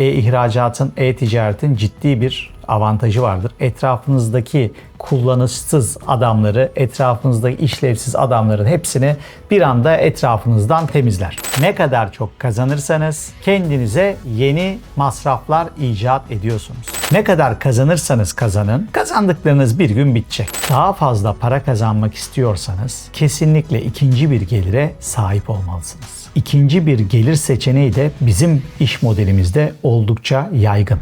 E-ihracatın, e-ticaretin ciddi bir avantajı vardır. Etrafınızdaki kullanışsız adamları, etrafınızdaki işlevsiz adamların hepsini bir anda etrafınızdan temizler. Ne kadar çok kazanırsanız kendinize yeni masraflar icat ediyorsunuz. Ne kadar kazanırsanız kazanın, kazandıklarınız bir gün bitecek. Daha fazla para kazanmak istiyorsanız kesinlikle ikinci bir gelire sahip olmalısınız. İkinci bir gelir seçeneği de bizim iş modelimizde oldukça yaygın.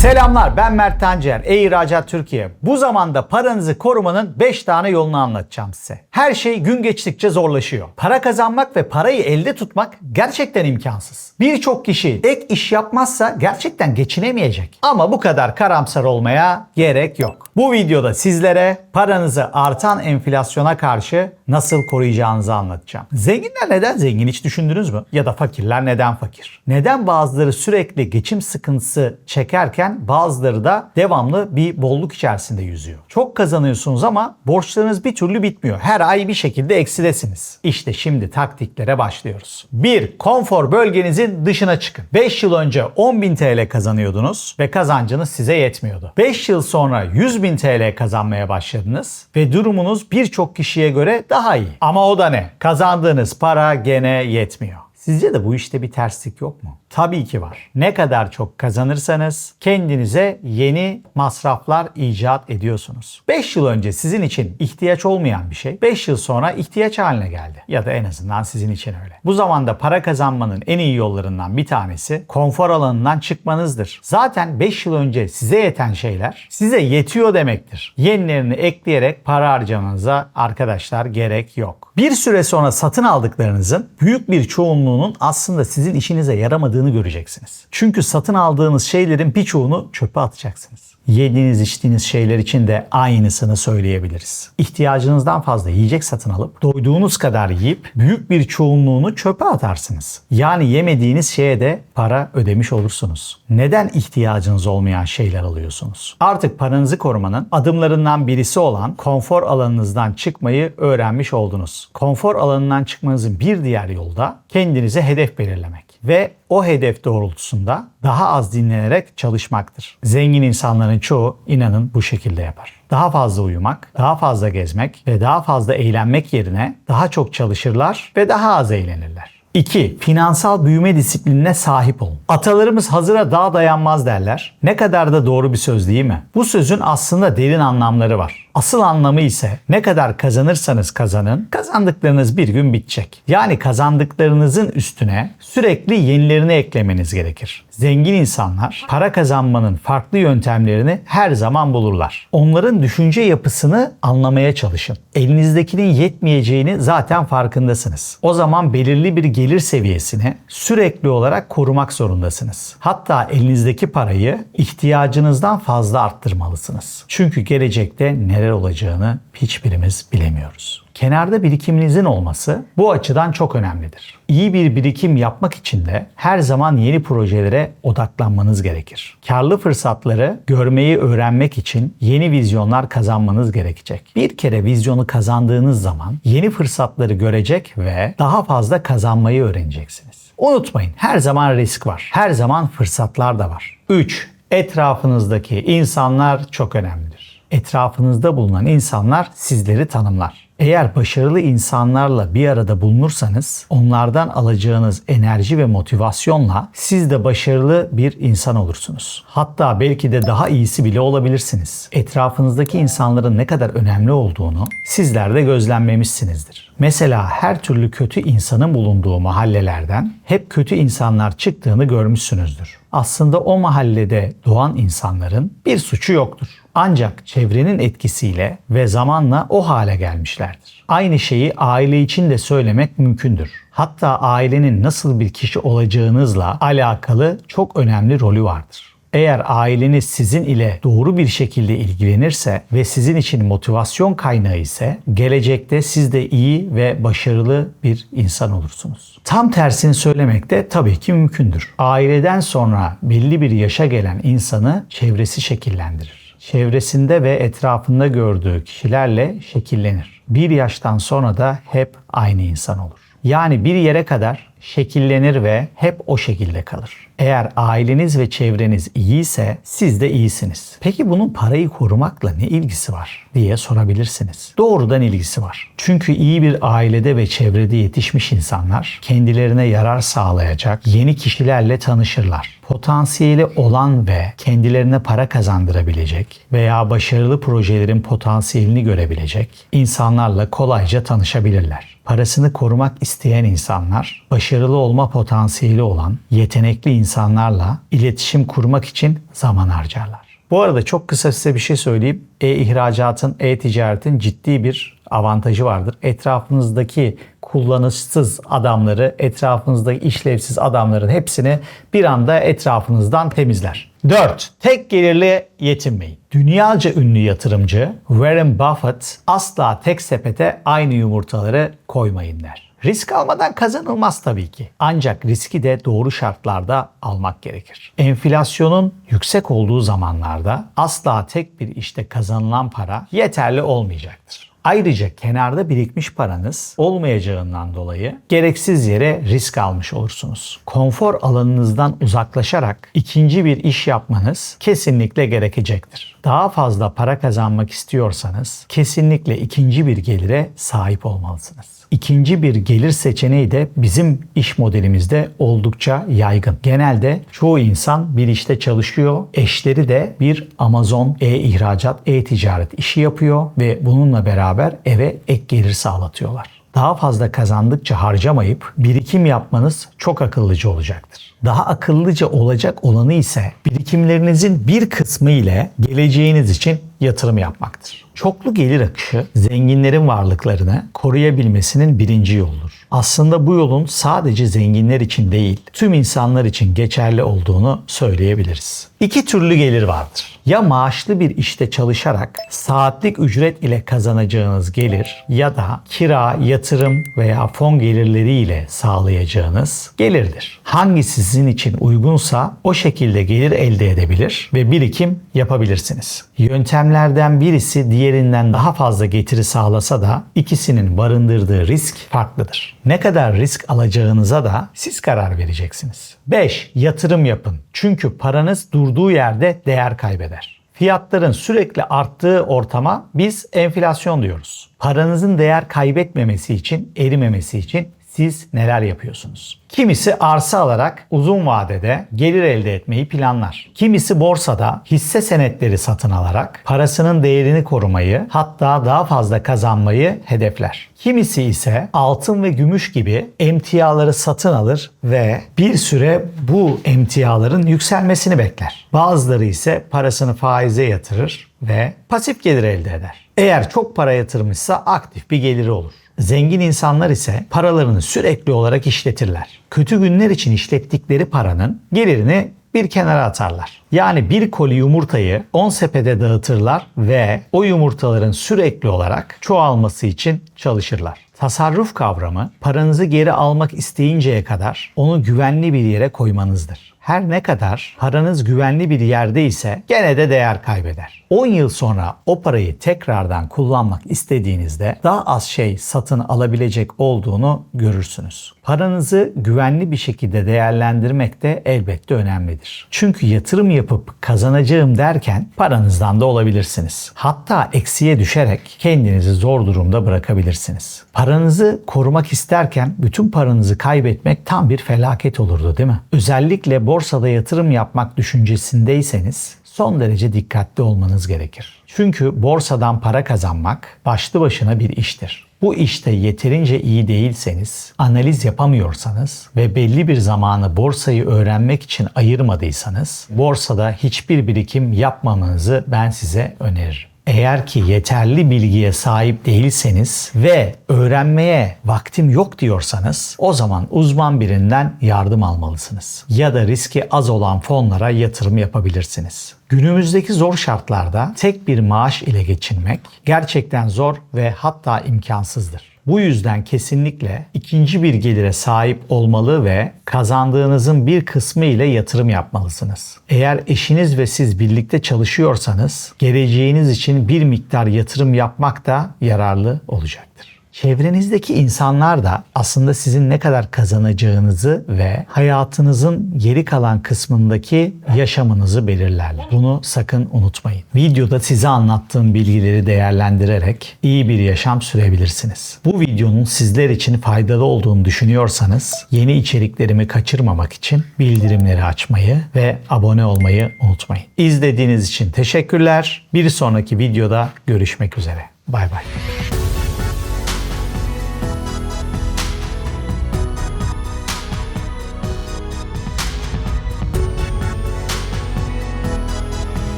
Selamlar ben Mert Tancer, E-İhracat Türkiye. Bu zamanda paranızı korumanın 5 tane yolunu anlatacağım size. Her şey gün geçtikçe zorlaşıyor. Para kazanmak ve parayı elde tutmak gerçekten imkansız. Birçok kişi ek iş yapmazsa gerçekten geçinemeyecek. Ama bu kadar karamsar olmaya gerek yok. Bu videoda sizlere paranızı artan enflasyona karşı nasıl koruyacağınızı anlatacağım. Zenginler neden zengin hiç düşündünüz mü? Ya da fakirler neden fakir? Neden bazıları sürekli geçim sıkıntısı çekerken bazıları da devamlı bir bolluk içerisinde yüzüyor? Çok kazanıyorsunuz ama borçlarınız bir türlü bitmiyor. Her ay bir şekilde eksidesiniz. İşte şimdi taktiklere başlıyoruz. 1. Konfor bölgenizin dışına çıkın. 5 yıl önce 10.000 TL kazanıyordunuz ve kazancınız size yetmiyordu. 5 yıl sonra 100.000 TL kazanmaya başladınız ve durumunuz birçok kişiye göre daha iyi. Ama o da ne? Kazandığınız para gene yetmiyor. Sizce de bu işte bir terslik yok mu? Tabii ki var. Ne kadar çok kazanırsanız kendinize yeni masraflar icat ediyorsunuz. 5 yıl önce sizin için ihtiyaç olmayan bir şey 5 yıl sonra ihtiyaç haline geldi. Ya da en azından sizin için öyle. Bu zamanda para kazanmanın en iyi yollarından bir tanesi konfor alanından çıkmanızdır. Zaten 5 yıl önce size yeten şeyler size yetiyor demektir. Yenilerini ekleyerek para harcamanıza arkadaşlar gerek yok. Bir süre sonra satın aldıklarınızın büyük bir çoğunluğunun aslında sizin işinize yaramadığını göreceksiniz. Çünkü satın aldığınız şeylerin birçoğunu çöpe atacaksınız. Yediğiniz içtiğiniz şeyler için de aynısını söyleyebiliriz. İhtiyacınızdan fazla yiyecek satın alıp doyduğunuz kadar yiyip büyük bir çoğunluğunu çöpe atarsınız. Yani yemediğiniz şeye de para ödemiş olursunuz. Neden ihtiyacınız olmayan şeyler alıyorsunuz? Artık paranızı korumanın adımlarından birisi olan konfor alanınızdan çıkmayı öğrenmiş oldunuz. Konfor alanından çıkmanızın bir diğer yolu da kendinize hedef belirlemek ve o hedef doğrultusunda daha az dinlenerek çalışmaktır. Zengin insanların çoğu inanın bu şekilde yapar. Daha fazla uyumak, daha fazla gezmek ve daha fazla eğlenmek yerine daha çok çalışırlar ve daha az eğlenirler. 2. Finansal büyüme disiplinine sahip olun. Atalarımız hazıra daha dayanmaz derler. Ne kadar da doğru bir söz değil mi? Bu sözün aslında derin anlamları var. Asıl anlamı ise ne kadar kazanırsanız kazanın, kazandıklarınız bir gün bitecek. Yani kazandıklarınızın üstüne sürekli yenilerini eklemeniz gerekir. Zengin insanlar para kazanmanın farklı yöntemlerini her zaman bulurlar. Onların düşünce yapısını anlamaya çalışın. Elinizdekinin yetmeyeceğini zaten farkındasınız. O zaman belirli bir gelir seviyesini sürekli olarak korumak zorundasınız. Hatta elinizdeki parayı ihtiyacınızdan fazla arttırmalısınız. Çünkü gelecekte neler olacağını hiçbirimiz bilemiyoruz. Kenarda birikiminizin olması bu açıdan çok önemlidir. İyi bir birikim yapmak için de her zaman yeni projelere odaklanmanız gerekir. Karlı fırsatları görmeyi öğrenmek için yeni vizyonlar kazanmanız gerekecek. Bir kere vizyonu kazandığınız zaman yeni fırsatları görecek ve daha fazla kazanmayı öğreneceksiniz. Unutmayın her zaman risk var. Her zaman fırsatlar da var. 3. Etrafınızdaki insanlar çok önemlidir. Etrafınızda bulunan insanlar sizleri tanımlar. Eğer başarılı insanlarla bir arada bulunursanız onlardan alacağınız enerji ve motivasyonla siz de başarılı bir insan olursunuz. Hatta belki de daha iyisi bile olabilirsiniz. Etrafınızdaki insanların ne kadar önemli olduğunu sizler de gözlemlemişsinizdir. Mesela her türlü kötü insanın bulunduğu mahallelerden hep kötü insanlar çıktığını görmüşsünüzdür. Aslında o mahallede doğan insanların bir suçu yoktur. Ancak çevrenin etkisiyle ve zamanla o hale gelmişlerdir. Aynı şeyi aile için de söylemek mümkündür. Hatta ailenin nasıl bir kişi olacağınızla alakalı çok önemli rolü vardır. Eğer aileniz sizin ile doğru bir şekilde ilgilenirse ve sizin için motivasyon kaynağı ise gelecekte siz de iyi ve başarılı bir insan olursunuz. Tam tersini söylemek de tabii ki mümkündür. Aileden sonra belli bir yaşa gelen insanı çevresi şekillendirir. çevresinde ve etrafında gördüğü kişilerle şekillenir. Bir yaştan sonra da hep aynı insan olur. Yani bir yere kadar şekillenir ve hep o şekilde kalır. Eğer aileniz ve çevreniz iyiyse siz de iyisiniz. Peki bunun parayı korumakla ne ilgisi var diye sorabilirsiniz. Doğrudan ilgisi var. Çünkü iyi bir ailede ve çevrede yetişmiş insanlar kendilerine yarar sağlayacak yeni kişilerle tanışırlar. Potansiyeli olan ve kendilerine para kazandırabilecek veya başarılı projelerin potansiyelini görebilecek insanlarla kolayca tanışabilirler. Parasını korumak isteyen insanlar, başarılı olma potansiyeli olan yetenekli insanlarla iletişim kurmak için zaman harcarlar. Bu arada çok kısa size bir şey söyleyeyim. E-ihracatın, e-ticaretin ciddi bir avantajı vardır. Etrafınızdaki kullanışsız adamları, etrafınızdaki işlevsiz adamların hepsini bir anda etrafınızdan temizler. 4. Tek gelirli yetinmeyin. Dünyaca ünlü yatırımcı Warren Buffett asla tek sepete aynı yumurtaları koymayın der. Risk almadan kazanılmaz tabii ki. Ancak riski de doğru şartlarda almak gerekir. Enflasyonun yüksek olduğu zamanlarda asla tek bir işte kazanılan para yeterli olmayacaktır. Ayrıca kenarda birikmiş paranız olmayacağından dolayı gereksiz yere risk almış olursunuz. Konfor alanınızdan uzaklaşarak ikinci bir iş yapmanız kesinlikle gerekecektir. Daha fazla para kazanmak istiyorsanız kesinlikle ikinci bir gelire sahip olmalısınız. İkinci bir gelir seçeneği de bizim iş modelimizde oldukça yaygın. Genelde çoğu insan bir işte çalışıyor. Eşleri de bir Amazon e-ihracat, e-ticaret işi yapıyor ve bununla beraber eve ek gelir sağlatıyorlar. Daha fazla kazandıkça harcamayıp birikim yapmanız çok akıllıca olacaktır. Daha akıllıca olacak olanı ise birikimlerinizin bir kısmı ile geleceğiniz için yatırım yapmaktır. Çoklu gelir akışı zenginlerin varlıklarını koruyabilmesinin birinci yoludur. Aslında bu yolun sadece zenginler için değil, tüm insanlar için geçerli olduğunu söyleyebiliriz. İki türlü gelir vardır. Ya maaşlı bir işte çalışarak saatlik ücret ile kazanacağınız gelir ya da kira, yatırım veya fon gelirleriyle sağlayacağınız gelirdir. Hangisi sizin için uygunsa o şekilde gelir elde edebilir ve birikim yapabilirsiniz. Yöntemlerden birisi diğerinden daha fazla getiri sağlasa da ikisinin barındırdığı risk farklıdır. Ne kadar risk alacağınıza da siz karar vereceksiniz. 5. Yatırım yapın. Çünkü paranız durduğu yerde değer kaybeder. Fiyatların sürekli arttığı ortama biz enflasyon diyoruz. Paranızın değer kaybetmemesi için, erimemesi için siz neler yapıyorsunuz? Kimisi arsa alarak uzun vadede gelir elde etmeyi planlar. Kimisi borsada hisse senetleri satın alarak parasının değerini korumayı hatta daha fazla kazanmayı hedefler. Kimisi ise altın ve gümüş gibi emtiaları satın alır ve bir süre bu emtiaların yükselmesini bekler. Bazıları ise parasını faize yatırır ve pasif gelir elde eder. Eğer çok para yatırmışsa aktif bir geliri olur. Zengin insanlar ise paralarını sürekli olarak işletirler. Kötü günler için işlettikleri paranın gelirini bir kenara atarlar. Yani bir koli yumurtayı 10 sepete dağıtırlar ve o yumurtaların sürekli olarak çoğalması için çalışırlar. Tasarruf kavramı paranızı geri almak isteyinceye kadar onu güvenli bir yere koymanızdır. Her ne kadar paranız güvenli bir yerde ise gene de değer kaybeder. 10 yıl sonra o parayı tekrardan kullanmak istediğinizde daha az şey satın alabilecek olduğunu görürsünüz. Paranızı güvenli bir şekilde değerlendirmek de elbette önemlidir. Çünkü yatırım yapıp kazanacağım derken paranızdan da olabilirsiniz. Hatta eksiye düşerek kendinizi zor durumda bırakabilirsiniz. Paranızı korumak isterken bütün paranızı kaybetmek tam bir felaket olurdu değil mi? Özellikle borsada yatırım yapmak düşüncesindeyseniz son derece dikkatli olmanız gerekir. Çünkü borsadan para kazanmak başlı başına bir iştir. Bu işte yeterince iyi değilseniz, analiz yapamıyorsanız ve belli bir zamanı borsayı öğrenmek için ayırmadıysanız, borsada hiçbir birikim yapmamanızı ben size öneririm. Eğer ki yeterli bilgiye sahip değilseniz ve öğrenmeye vaktim yok diyorsanız o zaman uzman birinden yardım almalısınız. Ya da riski az olan fonlara yatırım yapabilirsiniz. Günümüzdeki zor şartlarda tek bir maaş ile geçinmek gerçekten zor ve hatta imkansızdır. Bu yüzden kesinlikle ikinci bir gelire sahip olmalı ve kazandığınızın bir kısmı ile yatırım yapmalısınız. Eğer eşiniz ve siz birlikte çalışıyorsanız geleceğiniz için bir miktar yatırım yapmak da yararlı olacaktır. Çevrenizdeki insanlar da aslında sizin ne kadar kazanacağınızı ve hayatınızın geri kalan kısmındaki yaşamınızı belirlerler. Bunu sakın unutmayın. Videoda size anlattığım bilgileri değerlendirerek iyi bir yaşam sürebilirsiniz. Bu videonun sizler için faydalı olduğunu düşünüyorsanız yeni içeriklerimi kaçırmamak için bildirimleri açmayı ve abone olmayı unutmayın. İzlediğiniz için teşekkürler. Bir sonraki videoda görüşmek üzere. Bay bay.